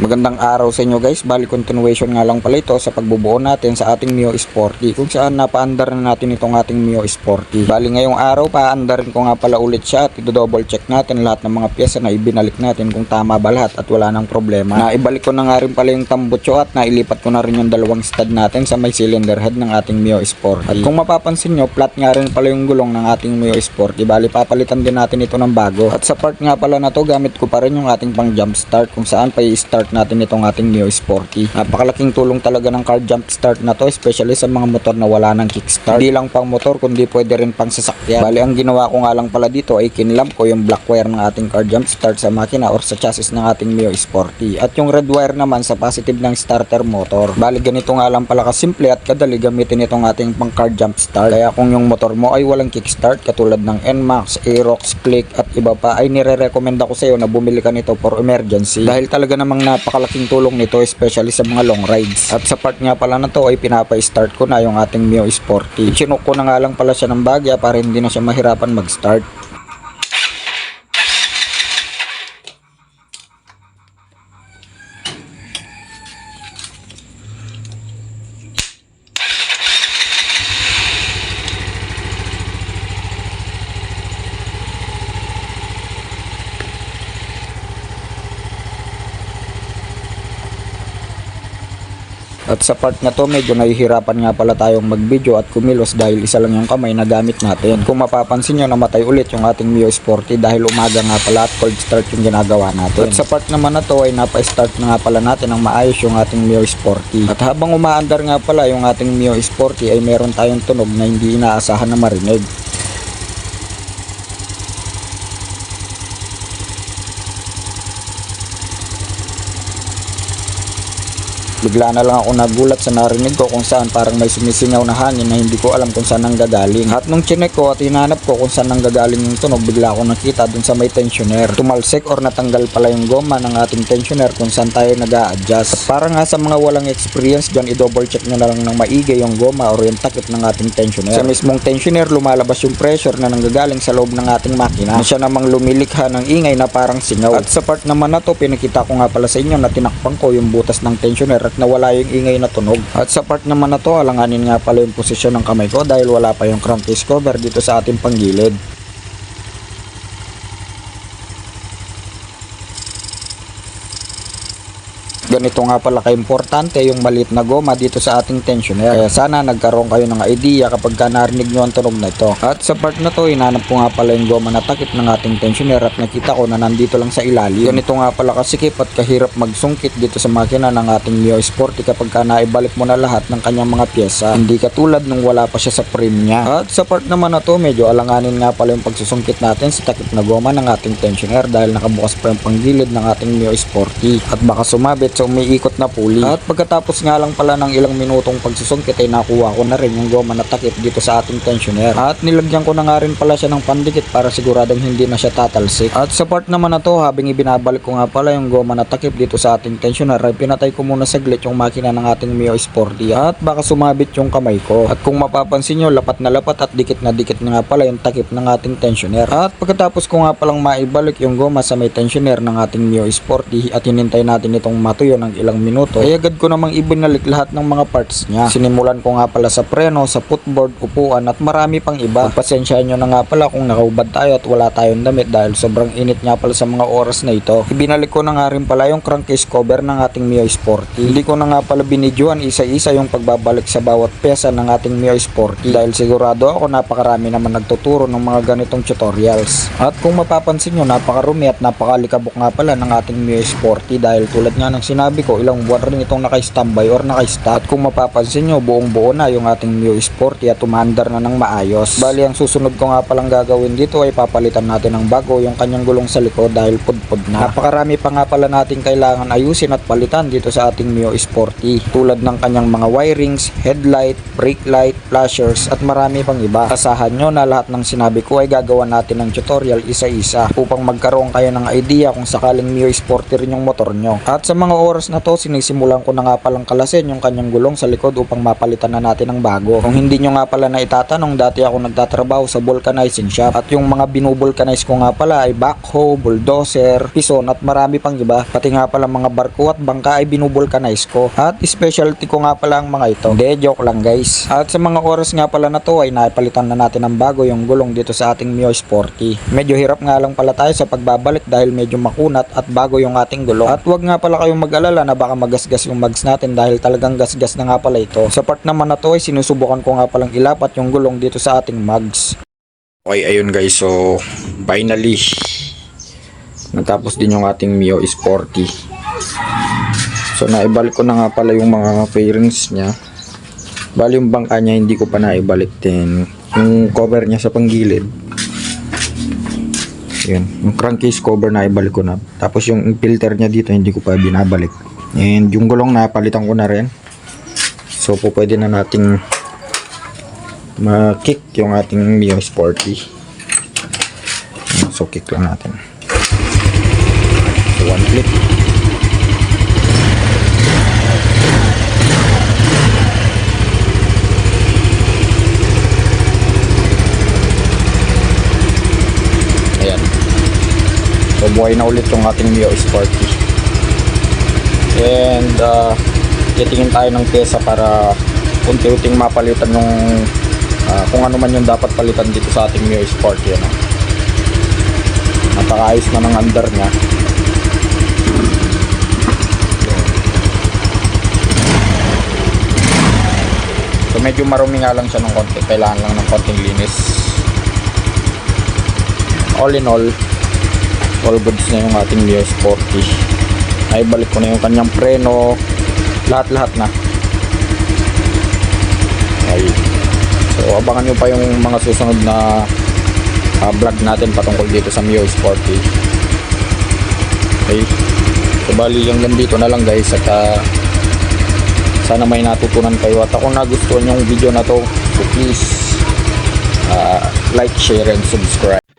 Magandang araw sa inyo guys. Bali continuation nga lang pala ito sa pagbubuo natin sa ating Mio Sporty. Kung saan napaandar na natin itong ating Mio Sporty. Bali ngayong araw paandarin ko nga pala ulit siya at i-double check natin lahat ng mga pyesa na ibinalik natin kung tama ba lahat at wala nang problema. Na ibalik ko na nga rin pala yung tambutso at nailipat ko na rin yung dalawang stud natin sa may cylinder head ng ating Mio Sporty. At kung mapapansin nyo, flat nga rin pala yung gulong ng ating Mio Sporty. Bali papalitan din natin ito ng bago. At sa part nga pala na to, gamit ko pa rin yung ating pang jump start kung saan pa i-start natin itong ating Mio Sporty. Napakalaking tulong talaga ng car jump start na to, especially sa mga motor na wala ng kickstart. Hindi lang pang motor, kundi pwede rin pang sasakyan. Bali, ang ginawa ko nga lang pala dito ay kinlam ko yung black wire ng ating car jump start sa makina or sa chassis ng ating Mio Sporty. At yung red wire naman sa positive ng starter motor. Bali, ganito nga lang pala kasimple at kadali gamitin itong ating pang car jump start. Kaya kung yung motor mo ay walang kickstart katulad ng NMAX, Aerox, Click iba pa ay nire-recommend ako sa iyo na bumili ka nito for emergency dahil talaga namang napakalaking tulong nito especially sa mga long rides. At sa part nga pala na to ay pinapa-start ko na yung ating Mio Sporty. Chinok ko na nga lang pala siya ng bagya para hindi na siya mahirapan mag-start. At sa part na to, medyo nahihirapan nga pala tayong mag-video at kumilos dahil isa lang yung kamay na gamit natin. Kung mapapansin nyo, namatay ulit yung ating Mio Sporty dahil umaga nga pala at cold start yung ginagawa natin. At sa part naman na to ay napa-start na nga pala natin ng maayos yung ating Mio Sporty. At habang umaandar nga pala yung ating Mio Sporty ay meron tayong tunog na hindi inaasahan na marinig. Bigla na lang ako nagulat sa narinig ko kung saan parang may sumisingaw na hangin na hindi ko alam kung saan nanggagaling. At nung chinek ko at hinanap ko kung saan nanggagaling yung tunog, bigla ako nakita dun sa may tensioner. Tumalsik or natanggal pala yung goma ng ating tensioner kung saan tayo nag adjust Para nga sa mga walang experience dyan, i-double check nyo na lang ng maigi yung goma or yung takip ng ating tensioner. Sa mismong tensioner, lumalabas yung pressure na nanggagaling sa loob ng ating makina. Na siya namang lumilikha ng ingay na parang singaw. At sa part naman na to, pinakita ko nga pala sa inyo na tinakpan ko yung butas ng tensioner at nawala yung ingay na tunog. At sa part naman na to, alanganin nga pala yung posisyon ng kamay ko dahil wala pa yung crankcase cover dito sa ating panggilid. Ganito nga pala ka-importante yung maliit na goma dito sa ating tensioner. Kaya sana nagkaroon kayo ng idea kapag ka narinig nyo ang tunog na ito. At sa part na to, hinanap ko nga pala yung goma na takip ng ating tensioner at nakita ko na nandito lang sa ilalim. Ganito nga pala kasikip at kahirap magsungkit dito sa makina ng ating Mio Sporty kapag ka naibalik mo na lahat ng kanyang mga pyesa. Hindi katulad nung wala pa siya sa frame niya. At sa part naman na to, medyo alanganin nga pala yung pagsusungkit natin sa takip na goma ng ating tensioner dahil nakabukas pa yung panggilid ng ating Mio Sporty. At baka sumabit sa umiikot na pulley. At pagkatapos nga lang pala ng ilang minutong pagsusungkit ay nakuha ko na rin yung goma na takip dito sa ating tensioner. At nilagyan ko na nga rin pala siya ng pandikit para siguradong hindi na siya tatalsik. At sa part naman na to, habang ibinabalik ko nga pala yung goma na takip dito sa ating tensioner ay pinatay ko muna saglit yung makina ng ating Mio Sporty at baka sumabit yung kamay ko. At kung mapapansin nyo, lapat na lapat at dikit na dikit na nga pala yung takip ng ating tensioner. At pagkatapos ko nga palang maibalik yung goma sa may tensioner ng ating Mio Sporty at hinintay natin itong matuyo ng ilang minuto, ay agad ko namang ibinalik lahat ng mga parts niya. Sinimulan ko nga pala sa preno, sa footboard, upuan at marami pang iba. Pasensyahan nyo na nga pala kung nakaubad tayo at wala tayong damit dahil sobrang init nga pala sa mga oras na ito. Ibinalik ko na nga rin pala yung crankcase cover ng ating Mio Sporty. Hindi ko na nga pala binidyoan isa-isa yung pagbabalik sa bawat pyesa ng ating Mio Sporty dahil sigurado ako napakarami naman nagtuturo ng mga ganitong tutorials. At kung mapapansin nyo, napakarumi at napakalikabok nga pala ng ating Mio Sporty dahil tulad nga ng sinabi ko, ilang buwan rin itong naka-standby or naka-start. At kung mapapansin nyo, buong buo na yung ating Mio Sporty at umandar na ng maayos. Bali, ang susunod ko nga palang gagawin dito ay papalitan natin ng bago yung kanyang gulong sa likod dahil pudpud na. Napakarami pa nga pala natin kailangan ayusin at palitan dito sa ating Mio Sporty. Tulad ng kanyang mga wirings, headlight, brake light, flashers at marami pang iba. Asahan nyo na lahat ng sinabi ko ay gagawa natin ng tutorial isa-isa upang magkaroon kayo ng idea kung sakaling Mio Sporty rin yung motor nyo. At sa mga oras na to, sinisimulan ko na nga palang kalasin yung kanyang gulong sa likod upang mapalitan na natin ng bago. Kung hindi nyo nga pala na itatanong, dati ako nagtatrabaho sa vulcanizing shop at yung mga binubulkanize ko nga pala ay backhoe, bulldozer, pison at marami pang iba. Pati nga pala mga barko at bangka ay binubulkanize ko. At specialty ko nga pala ang mga ito. Hindi, joke lang guys. At sa mga oras nga pala na to ay naipalitan na natin ng bago yung gulong dito sa ating Mio Sporty. Medyo hirap nga lang pala tayo sa pagbabalik dahil medyo makunat at bago yung ating gulong. At wag nga pala kayong mag-alala na baka magasgas yung mags natin dahil talagang gasgas na nga pala ito. Sa part naman na to ay sinusubukan ko nga palang ilapat yung gulong dito sa ating mags. Okay, ayun guys. So, finally, natapos din yung ating Mio Sporty. So, naibalik ko na nga pala yung mga fairings niya. Bali yung bangka niya hindi ko pa naibalik din. Yung cover niya sa panggilid. Yun. Yung crankcase cover na ibalik ko na. Tapos yung filter niya dito hindi ko pa binabalik. And yung gulong napalitan ko na rin. So po pwede na nating ma-kick yung ating Mio Sporty. So kick lang natin. So one click. Ayan. So buhay na ulit yung ating Mio Sporty. And uh, titingin tayo ng pyesa para unti-unting mapalitan yung ah, kung ano man yung dapat palitan dito sa ating Mio Sporty. Ano. Napakaayos na ng under niya. So medyo marumi nga lang siya ng konti. Kailangan lang ng konting linis. All in all, all goods na yung ating Mio Sporty. Ay balik ko na yung kanyang preno. Lahat-lahat na. Ay. So abangan nyo pa yung mga susunod na ah, vlog natin patungkol dito sa Mio Sporty. Okay. So bali hanggang dito na lang guys at ah, sana may natutunan kayo at ako nagustuhan yung video na to so please ah, like, share and subscribe